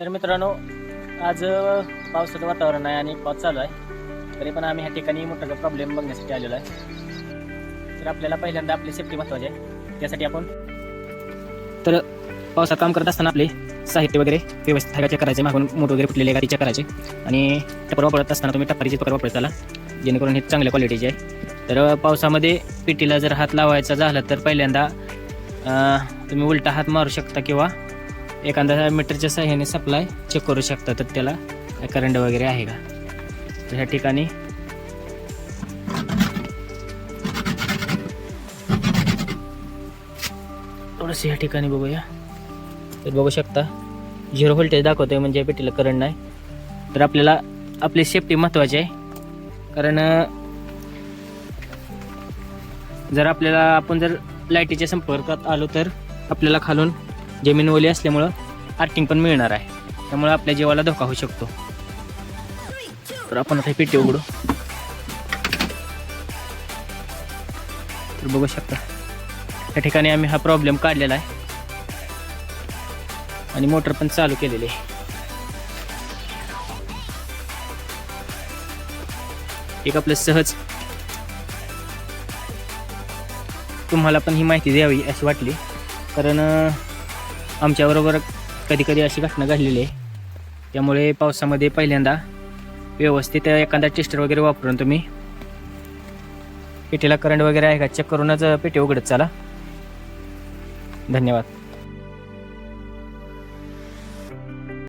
तर मित्रांनो आज पावसाचं वातावरण आहे आणि पाऊस चालू आहे. तरी पण आम्ही ह्या ठिकाणी मोठा प्रॉब्लेम बघण्यासाठी आलेलो आहे. तर आपल्याला पहिल्यांदा आपली सेफ्टी महत्वाची आहे. त्यासाठी आपण तर पावसात काम करत असताना आपले साहित्य वगैरे व्यवस्थित आहे का चेक करायचे मागून मोठ वगैरे फुटलेले गाडीचे करायचे. आणि टपर वापरत असताना तुम्ही टपारीचे पकड वापरत आला जेणेकरून हे चांगल्या क्वालिटीचे आहे. तर पावसामध्ये पेटीला जर हात लावायचा झाला तर पहिल्यांदा तुम्ही उलटा हात मारू शकता किंवा एखाद्या मीटरच्या सहाय्याने सप्लाय चेक करू शकता तर त्याला करंट वगैरे आहे का? तर ह्या ठिकाणी थोडंसं ह्या ठिकाणी बघूया. तर बघू शकता झिरो व्होल्टेज दाखवतोय म्हणजे पेटीला करंट नाही. तर आपल्याला आपली सेफ्टी महत्त्वाची आहे. कारण जर आपल्याला आपण जर लाईटीच्या संपर्कात आलो तर आपल्याला खालून जमीन ओली असल्यामुळं आर्टिंग पण मिळणार आहे. त्यामुळे आपल्या जीवाला धोका होऊ शकतो. तर आपण आता पेटी उघडू. तर बघू शकता. त्या ठिकाणी आम्ही हा प्रॉब्लेम काढलेला आहे. आणि मोटर पण चालू केलेली आहे. एक आपलं सहज. तुम्हाला पण ही माहिती द्यावी अशी वाटली. कारण आमच्याबरोबर कधी कधी अशी घटना घडलेली आहे. त्यामुळे पावसामध्ये पहिल्यांदा व्यवस्थित एखादा टेस्टर वगैरे वापरून तुम्ही पेटीला करंट वगैरे आहे का? चेक करूनच पेटी उघडत चाला. धन्यवाद.